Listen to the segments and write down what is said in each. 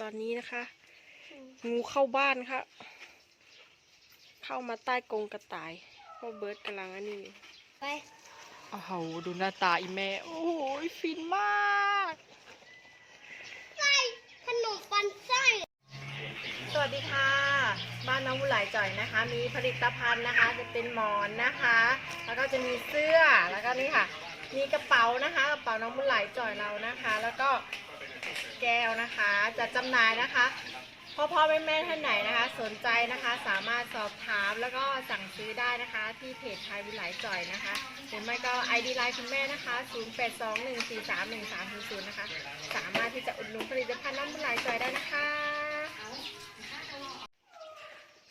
ตอนนี้นะคะ งูเข้าบ้านค่ะ เข้ามาใต้กรงกระต่ายพ่อเบิร์ดกำลังอันนี้อยู่ไปโอ้โหดูหน้าตาอีแม่ โอ้โหฟินมากไส้ขนมปันไส้สวัสดีค่ะ บ้านน้องบุหลายจ่อยนะคะ มีผลิตภัณฑ์นะคะ จะเป็นหมอนนะคะ แล้วก็จะมีเสื้อแล้วก็นี่ค่ะ มีกระเป๋านะคะ กระเป๋าน้องบุหลายจ่อยเรานะคะ แล้วก็ แก้วนะคะจะจำหน่ายนะคะพ่อพ่อแม่แม่ท่านไหนนะคะ สนใจนะคะสามารถสอบถามแล้วก็สั่งซื้อได้นะคะ ที่เพจไทยบุหลจ่อยนะคะหรือไม่ก็ ID ไลน์คุณแม่นะคะ 0821431300 นะคะ สามารถที่จะอุดหนุนผลิตภัณฑ์น้ำบุหลจ่อยได้นะคะ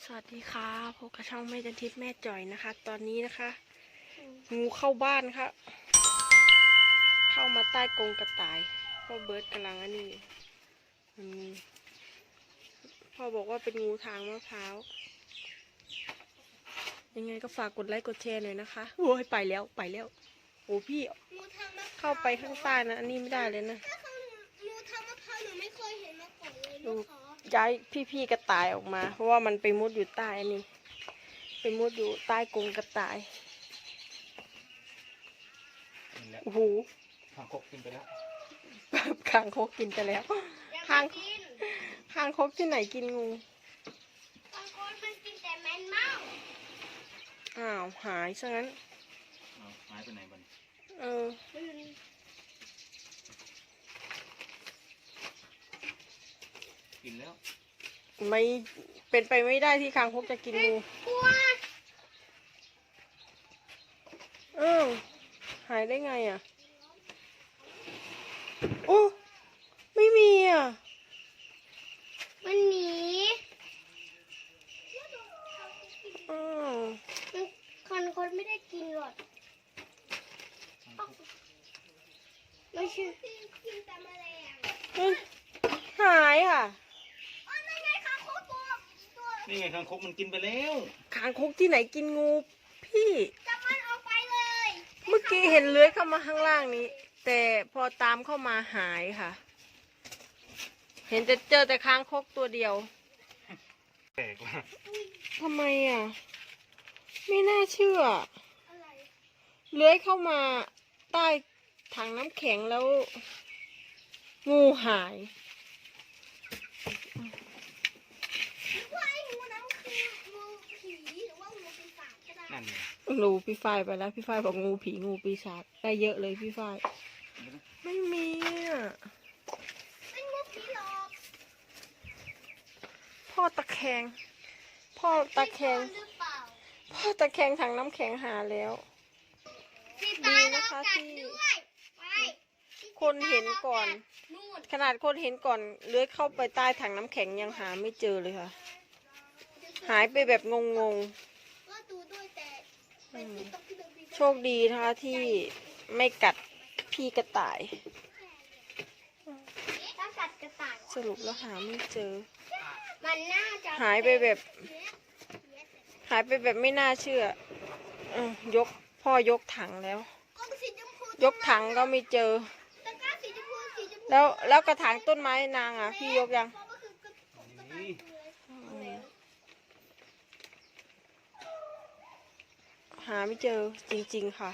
สวัสดีค่ะพบกับช่องแม่จันทิพย์แม่จ่อยนะคะ ตอนนี้นะคะงูเข้าบ้านค่ะ เข้ามาใต้กรงกระต่าย พ่อเบิร์ดกำลังอันนี้อยู่อืมพ่อบอกว่าเป็นงูทางมะพร้าว ยังไงก็ฝากกดไลค์กดแชร์หน่อยนะคะ โอ้ยไปแล้วไปแล้ว โอ้พี่หนูทำมะพร้าวเข้าไปข้างใต้นะอันนี้ไม่ได้เลยนะ ถ้าเขาหนูทำมะพร้าวหนูไม่เคยเห็นมาก่อนเลยดูนะคะย้ายพี่ๆกระต่ายออกมา เพราะว่ามันไปมุดอยู่ใต้อันนี้ ไปมุดอยู่ใต้กรงกระต่าย นี่แหละโอ้โห ทางคกกินไปแล้ว คางคกกินไปแล้วอย่าข้างมากินคางคกที่ไหนกินงูบางคนมันกินแต่แมนเม่าอ้าวหายซะงั้นเอาหายไปไหนบัดนเออกินแล้ว ไม่เป็นไปไม่ได้ที่คางคกจะกินงูกลัวเออหายได้ไงอะ โอ้ไม่มีอะ มันหนีอ้าวมันคนคนไม่ได้กินหรอกทางคกไม่ใช่กินแต่แมลงเฮ้ยหายค่ะ อ๋อนั่นไงคะโคตรตัวตัวนี่ไงทางคกมันกินไปแล้วคางคกที่ไหนกินงูพี่ จับมันออกไปเลย เมื่อกี้เห็นเลื้อยเข้ามาข้างล่างนี้ แต่พอตามเข้ามาหายค่ะ เห็นแต่เจอแต่ค้างคกตัวเดียวแปลกว่ะทำไมอะ ไม่น่าเชื่ออะไรเลื้อยเข้ามาใต้ถังน้ำแข็งแล้ว งูหายว่าไอ้งูนั้นคืองูผีหรือว่างูปีศาจก็ได้นั่นไง รู้พี่ฝ้ายไปแล้ว พี่ฝ้ายบอกงูผีงูปีศาจได้เยอะเลยพี่ฝ้าย ไม่มีอะเป็นงูผีหลอกพ่อตะแคง พ่อตะแคง หรือเปล่าพ่อตะแคงถังน้ำแข็งหาแล้วสีตาดีเรานะคะกัดที่ด้วยไปคนเห็นก่อน นู่นขนาดคนเห็นก่อนเลื้อยเข้าไปใต้ถังน้ำแข็งยังหาไม่เจอเลยค่ะ หายไปแบบงงก็ดูด้วยแต่เป็นที่ตกที่เป็นปีๆโชคดีนะคะที่ไม่กัด พี่กระต่าย ถ้ากัดกระต่าย สรุปแล้วหาไม่เจอ มันน่าจะหายไปแบบ หายไปแบบไม่น่าเชื่อเออยกพ่อยกถังแล้วกล้องสีชมพูยกถังก็ไม่เจอ ตะกร้าสีชมพูสีชมพูแล้วแล้วกระถางต้นไม้นางอะ พี่ยกยังเพราะว่าคือกระกระต่ายนี่ตัวเล็กหาไม่เจอจริง ๆ ค่ะ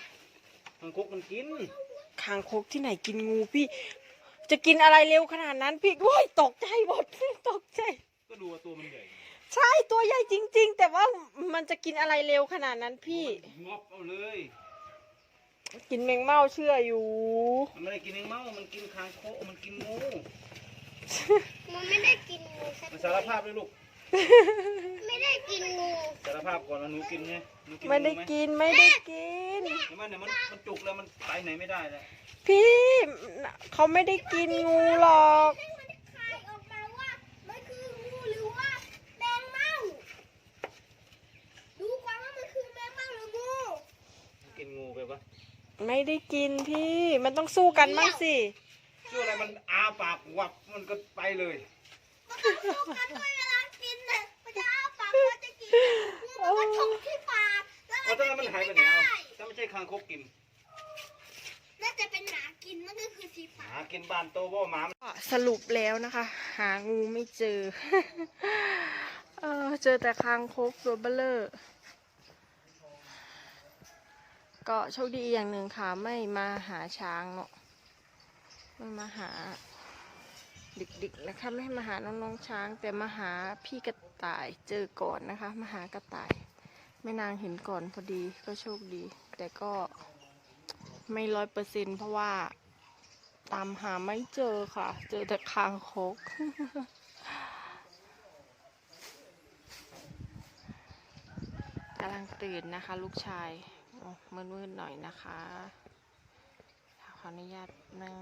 ทางคกมันกิน คางคกที่ไหนกินงูพี่ จะกินอะไรเร็วขนาดนั้นพี่โอ้ยตกใจหมดตกใจ ก็ดูว่าตัวมันใหญ่ใช่ตัวใหญ่จริง ๆ แต่ว่ามันจะกินอะไรเร็วขนาดนั้นพี่ งอบเอาเลย กินแมงเม่าเชื่ออยู่ มันไม่ได้กินเองเมามันกินคางคกมันกินงูมันไม่ได้กินงูสักมันสารภาพเลยลูก ไม่ได้กินงูสารภาพก่อนว่าหนูกินไงหนูกินไม่ได้งูหกินไม่ได้กิน เห็นไหมเนี่ยมันมันจุกแล้วมันไปไหนไม่ได้แล้วพี่เขาไม่ได้กินงูหรอกให้มันคายออกมาว่ามันคืองูหรือว่าแมงเม่าดูก่อนว่ามันคือแมงเม่าหรืองูมันกินงูไปปะไม่ได้กินพี่ มันต้องสู้กันบ้างสิ ชื่ออะไรมันอาปากวับมันก็ไปเลย มันต้องสู้กันด้วยเว คางคกกินและจะเป็นหมากินมันก็คือสีฟ้าหากินบ้านโตบ่หมาก็สรุปแล้วนะคะ หางูไม่เจอ เออเจอแต่คางคกตัวเบลเลอร์ก็โชคดีอย่างหนึ่งค่ะ ไม่มาหาช้างเนาะไม่มาหาดึกๆนะคะ ไม่มาหาน้องๆช้าง แต่มาหาพี่กระต่ายเจอก่อนนะคะ มาหากระต่ายแม่นางเห็นก่อนพอดีก็โชคดี แต่ก็ไม่ร้อยเปอร์เซ็นเพราะว่า ตามหาไม่เจอค่ะ เจอแต่คางคก กำลังตื่นนะคะ ลูกชายมืดๆหน่อยนะคะขออนุญาตนั่ง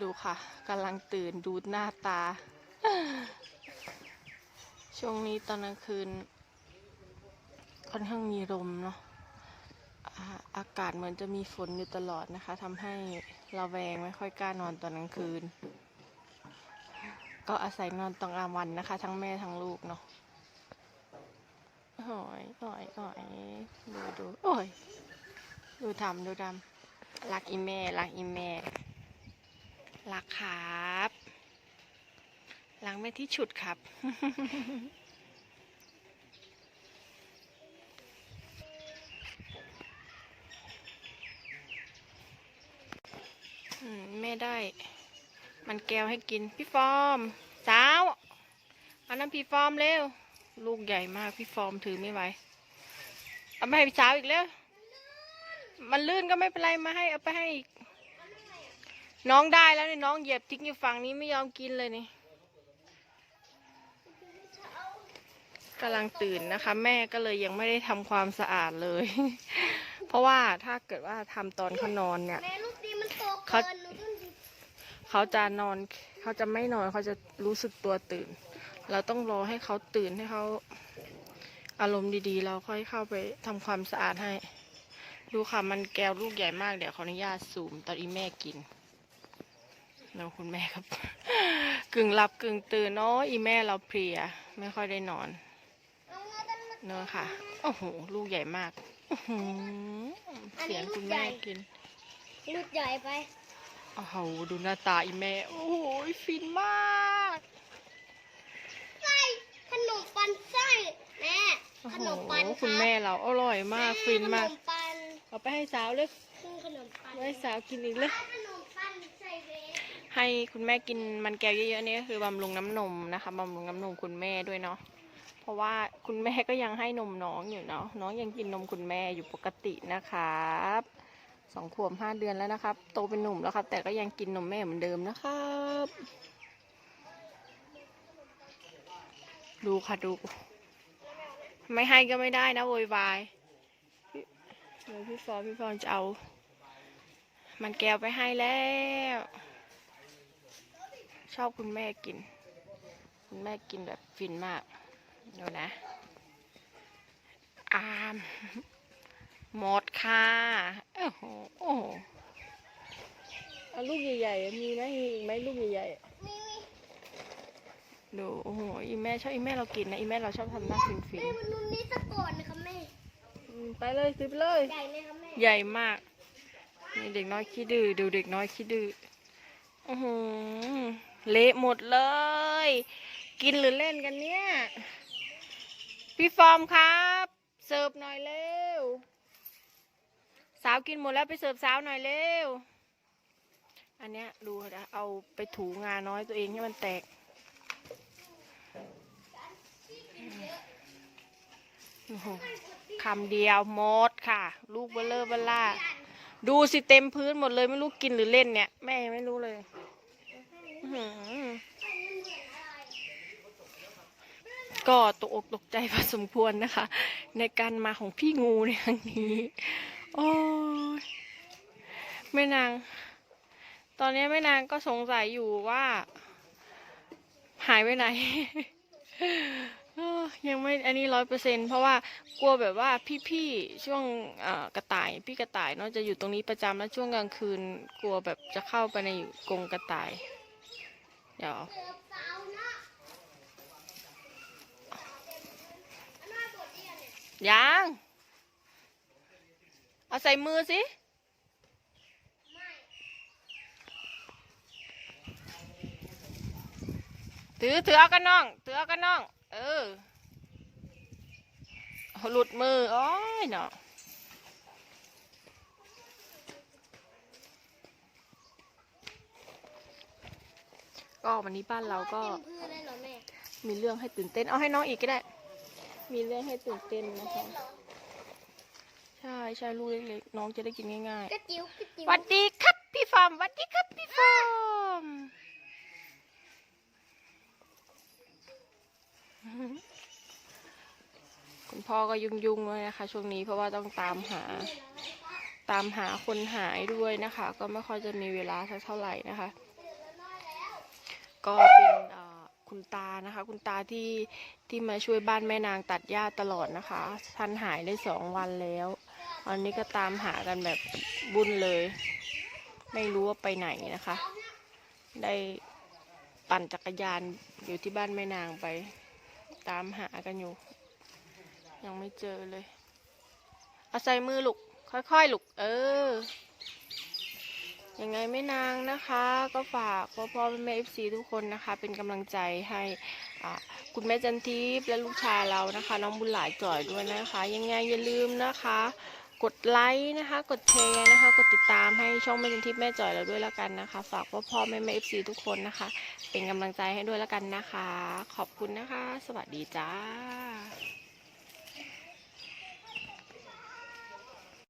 ดูค่ะกำลังตื่นดูหน้าตา ช่วงนี้ตอนกลางคืน ค่อนข้างมีลมเนาะอากาศเหมือนจะมีฝนอยู่ตลอดนะคะทำให้เราแวงไม่ค่อยกล้านอนตอนกลางคืน ก็อาศัยนอนตอนกลางวันนะคะ ทั้งแม่ทั้งลูกเนาะโอยโอยโอยดูดูโอ้ยดูทำดูดำรักอีแม่รักอีแม่รักครับ รักแม่ที่ฉุดครับ แม่ได้ มันแก้วให้กิน พี่ฟอร์ม สาวเอาน้ำพี่ฟอร์มเร็ว ลูกใหญ่มาก พี่ฟอร์มถือไม่ไหว เอาไปให้พี่สาวอีกแล้ว มันลื่นก็ไม่เป็นไรมาให้เอาไปให้อีก น้องได้แล้วเนี่ยน้องเหยียบทิ้งอยู่ฝั่งนี้ไม่ยอมกินเลยนี่ กำลังตื่นนะคะ แม่ก็เลยยังไม่ได้ทำความสะอาดเลย เพราะว่าถ้าเกิดว่าทำตอนเขานอนเนี่ย แม่ลูกดีมันโตเขา เกินหนูต้องดูเขาจะนอนเขาจะไม่นอนเขาจะรู้สึกตัวตื่น เราต้องรอให้เขาตื่นให้เขาอารมณ์ดีๆ เราค่อยเข้าไปทำความสะอาดให้ ดูค่ะมันแก้วลูกใหญ่มากเดี๋ยวขออนุญาตซูมตอนอีแม่กินแล้วคุณแม่ครับ กึ่งหลับกึ่งตื่นเนาะอีแม่เราเพลีย ไม่ค่อยได้นอนเอา เงินกันมาเนอะค่ะ โอ้โห ลูกใหญ่มากอื้อหือเสียงคุณแม่กิน ลูกใหญ่ไป โอ้โห ดูหน้าตาอีแม่ โอ้โห ฟินมากไส้ขนมปันไส้แม่โอ้ขโหนมปันคุณแม่เราอร่อยมาก ฟินมากขนมปันเอาไปให้สาวเลยคือขนมปันไว้ให้สาวกินอีกเลยขนมปันใส่เวฟให้คุณแม่กินมันแก้วเยอะๆนี่ก็คือบำรุงน้ำนมนะคะบำรุงน้ำนมคุณแม่ด้วยเนาะ เพราะว่าคุณแม่ก็ยังให้นมน้องอยู่เนาะน้องยังกินนมคุณแม่อยู่ปกตินะครับสองขวบห้าเดือนแล้วนะครับ โตเป็นหนุ่มแล้วครับ แต่ก็ยังกินนมแม่เหมือนเดิมนะครับ ดูค่ะดู ไม่ให้ก็ไม่ได้นะโวยวายเดี๋ยวพี่ฟอร์พี่ฟอร์จะเอา มันแก้วไปให้แล้ว ชอบคุณแม่กิน คุณแม่กินแบบฟินมาก ดูนะ อามหมดค่ะ โอ้โหโอ้โหเอาลูกใหญ่ๆ มีไหมมีอีกไหมลูกใหญ่ๆอะมีมีดู โอ้โห อีแม่ชอบอีแม่เรากินนะ อีแม่เราชอบทำหน้าฟินฟินแม่มันนุ่นนี่สะก่อนนะครับแม่ไปเลยซื้อไปเลย ใหญ่ไหมครับแม่ ใหญ่มาก นี่เด็กน้อยขี้ดื้อ ดูเด็กน้อยขี้ดื้อ โอ้โห เละหมดเลย กินหรือเล่นกันเนี่ย พี่ฟอร์มครับ เสิร์ฟหน่อยเร็ว สาวกินหมดแล้วไปเสิร์ฟสาวหน่อยเร็ว อันเนี้ยดูนะเอาไปถูงาน้อยตัวเองให้มันแตก โอ้โหคำเดียวหมดค่ะ ลูกเบลเลอร์เบลล่า ดูสิเต็มพื้นหมดเลยไม่รู้กินหรือเล่นเนี่ย แม่ไม่รู้เลย อือหือ ก็ตกอกตกใจพอสมควรนะคะ ในการมาของพี่งูในครั้งนี้ โอ้ยแม่นาง ตอนนี้แม่นางก็สงสัยอยู่ว่า หายไปไหนยังไม่อันนี้ร้อยเปอร์เซ็นเพราะว่ากลัวแบบว่าพี่ๆช่วงกระต่ายพี่กระต่ายเนาะจะอยู่ตรงนี้ประจำแล้วช่วงกลางคืน กลัวแบบจะเข้าไปในกรงกระต่าย เดี๋ยว เสิร์ฟสาวนะอันนั้น ยัง เอาใส่มือสิไม่ถือ ถือเอากันน้อง ถือเอากันน้อง เออเอาหลุดมือโอ้ยเนาะก็วันนี้บ้านเราก็เต็มพื้นเลยเหรอแม่มีเรื่องให้ตื่นเต้น เอาให้น้องอีกก็ได้ มีเรื่องให้ตื่นเต้นนะคะ ใช่ใช่ลูกเล็กๆน้องจะได้กินง่ายกระจิ๋วกระจิ๋ๆวหวัดดีครับพี่ฟอร์มหวัดดีครับพี่ฟอร์มคุณพ่อก็ยุ่งๆเลยนะคะ ช่วงนี้เพราะว่าต้องตามหา ตามหาคนหายด้วยนะคะ ก็ไม่ค่อยจะมีเวลาสักเท่าไหร่นะคะ ก็เป็นเอ่อ คุณตานะคะ คุณตาที่ที่มาช่วยบ้านแม่นางตัดหญ้าตลอดนะคะ ท่านหายได้สองวันแล้วอันนี้ก็ตามหากันแบบบุญเลย ไม่รู้ว่าไปไหนนะคะ ได้ปั่นจักรยานอยู่ที่บ้านแม่นางไป ตามหากันอยู่ ยังไม่เจอเลย เอาใส่มือลูกค่อยๆลูกเออ ยังไงไม่นางนะคะ ก็ฝากพ่อพ่อแม่เอฟซีทุกคนนะคะ เป็นกำลังใจให้คุณแม่จันทิพย์และลูกชายเรานะคะ น้องบุญหลายจ่อยด้วยนะคะ ยังไงอย่าลืมนะคะ กดไลค์นะคะ กดแชร์นะคะ กดติดตามให้ช่องแม่จันทิพย์แม่จ่อยเราด้วยแล้วกันนะคะ ฝากพ่อพ่อแม่แม่เอฟซีทุกคนนะคะ เป็นกำลังใจให้ด้วยแล้วกันนะคะ ขอบคุณนะคะ สวัสดีจ้า